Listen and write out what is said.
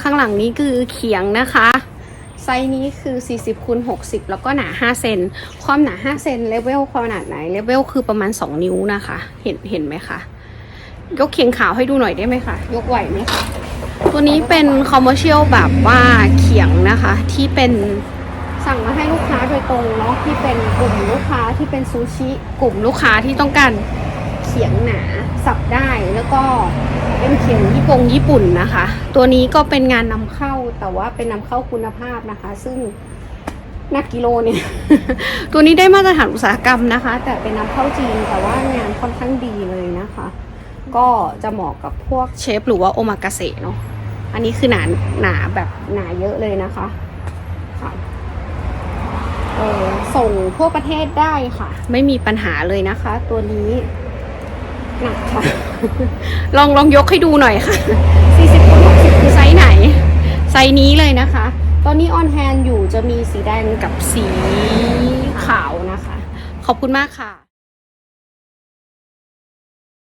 ข้างหลังนี้คือเขียงนะคะ ไซส์นี้คือ 40คูณ60 แล้วก็หนา 5 เซน ความหนา 5 เซนเลเวลขนาดไหนเลเวลคือประมาณ 2 นิ้วนะคะ เห็นเห็นไหมคะ ยกเขียงขาวให้ดูหน่อยได้ไหมคะ ยกไหวไหมคะ ตัวนี้เป็นคอมเมอร์เชียลแบบว่าเขียงนะคะ ที่เป็นสั่งมาให้ลูกค้าโดยตรงเนาะที่เป็นกลุ่มลูกค้าที่เป็นซูชิ กลุ่มลูกค้าที่ต้องการเขียงหนาสับได้แล้วก็ เป็นเขียงญี่ปุ่งญี่ปุ่นนะคะ ตัวนี้ก็เป็นงานนำเข้าแต่ว่าเป็นนำเข้าคุณภาพนะคะ ซึ่งหนักกิโลเนี่ย ตัวนี้ได้มาตรฐานอุตสาหกรรมนะคะ แต่เป็นนำเข้าจีนแต่ว่างานค่อนข้างดีเลยนะคะ ก็จะเหมาะกับพวกเชฟหรือว่าโอมากาเสะเนาะอันนี้คือหนาหนาแบบหนาเยอะเลยนะคะค่ะเออส่งทั่วประเทศได้ค่ะ ไม่มีปัญหาเลยนะคะ ตัวนี้ หนักค่ะ ลองลองยกให้ดูหน่อยค่ะ 40คูณ60คือไซส์ไหน ไซส์นี้เลยนะคะ ตอนนี้ออนแฮนอยู่จะมีสีแดงกับสีขาวนะคะ ขอบคุณมากค่ะ